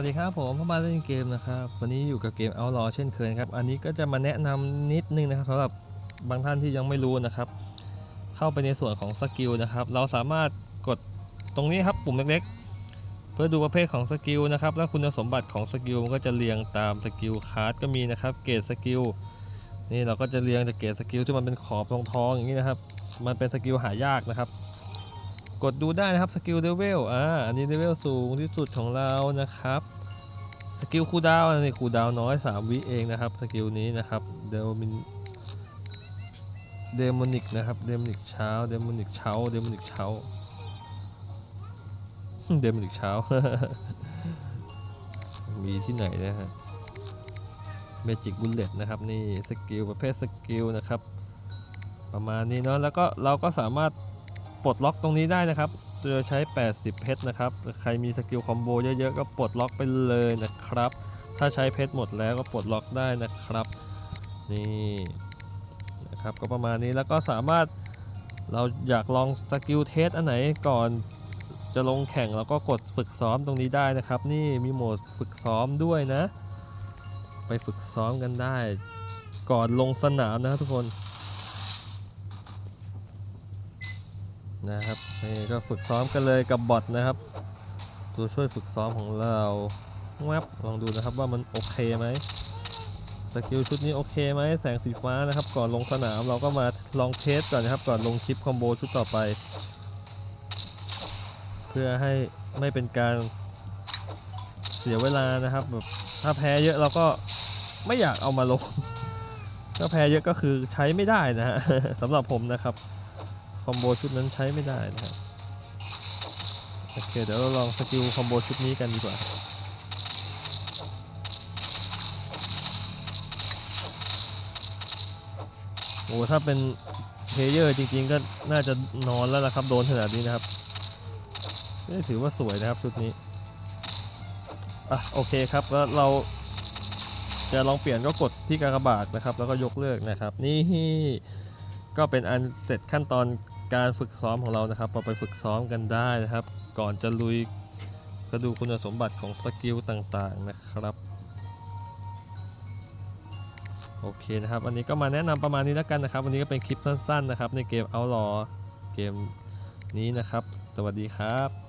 วัสดีครับผมพ่อมาเล่นเกมนะครับวันนี้อยู่กับเกม Outlaw เช่นเคยครับอันนี้ก็จะมาแนะนำนิดนึงนะครับสำหรับบางท่านที่ยังไม่รู้นะครับ เข้าไปในส่วนของสกิลนะครับ เราสามารถกดตรงนี้ครับปุ่มเล็กๆ เพื่อดูประเภทของสกิลนะครับและคุณสมบัติของสกิลมันก็จะเรียงตามสกิลคาร์ดก็มีนะครับ เกรดสกิลนี่เราก็จะเรียงจากเกรดสกิลที่มันเป็นขอบทองทองๆอย่างนี้นะครับ มันเป็นสกิลหายากนะครับ กดดูได้นะครับสกิลเลเวลอ่าอันนี้เลเวลสูงที่สุดของเรานะครับสกิลคูดาวน์อันนี้คูดาวน์น้อย 3 วิเองนะครับสกิลนี้นะครับเดมินเดมอนิกนะครับเดมอนิกเช้าเดมอนิกเช้าเดมอนิกเช้าเดมอนิกเช้า มีที่ไหนนะฮะเมจิกบุลเลตนะครับนี่สกิลประเภทสกิลนะครับประมาณนี้เนาะแล้วก็เราก็สามารถ ปลดล็อกตรงนี้ได้นะครับจะใช้ 80 เพชรนะครับ ใครมีสกิลคอมโบเยอะๆ ก็ปลดล็อกไปเลยนะครับ ถ้าใช้เพชรหมดแล้วก็ปลดล็อกได้นะครับ นี่นะครับก็ประมาณนี้แล้วก็สามารถเราอยากลองสกิลเทสอันไหนก่อนจะลงแข่งเราก็กดฝึกซ้อมตรงนี้ได้นะครับ นี่มีโหมดฝึกซ้อมด้วยนะ ไปฝึกซ้อมกันได้ ก่อนลงสนามนะครับทุกคน นะครับนี่ก็ฝึกซ้อมกันเลยกับบอทนะครับ ตัวช่วยฝึกซ้อมของเราแวบลองดูนะครับว่ามันโอเคไหมสกิลชุดนี้โอเคไหมแสงสีฟ้านะครับ ก่อนลงสนามเราก็มาลองเทสก่อนนะครับ ก่อนลงคลิปคอมโบชุดต่อไป เพื่อให้ไม่เป็นการเสียเวลานะครับแบบถ้าแพ้เยอะเราก็ไม่อยากเอามาลงถ้าแพ้เยอะก็คือใช้ไม่ได้นะฮะสำหรับผมนะครับ อมโบชุดนั้นใช้ไม่ได้นะครับโอเคเดี๋ยวเราลองสกิลคอมโบชุดนี้กันดีกว่าโอ้ถ้าเป็นเพลเยอร์จริงๆก็น่าจะนอนแล้วละครับ โดนขนาดนี้นะครับนี่ถือว่าสวยนะครับชุดนี้ อะโอเคครับแล้วเราจะลองเปลี่ยนก็กดที่กากบาทนะครับ แล้วก็ยกเลิกนะครับ นี่ก็เป็นอันเสร็จขั้นตอน การฝึกซ้อมของเรานะครับเราไปฝึกซ้อมกันได้นะครับ ก่อนจะลุยก็ดูคุณสมบัติของสกิลต่างๆนะครับโอเคนะครับวันนี้ก็มาแนะนำประมาณนี้แล้วกันนะครับ วันนี้ก็เป็นคลิปสั้นๆนะครับ ในเกมเอาลอเกมนี้นะครับ สวัสดีครับ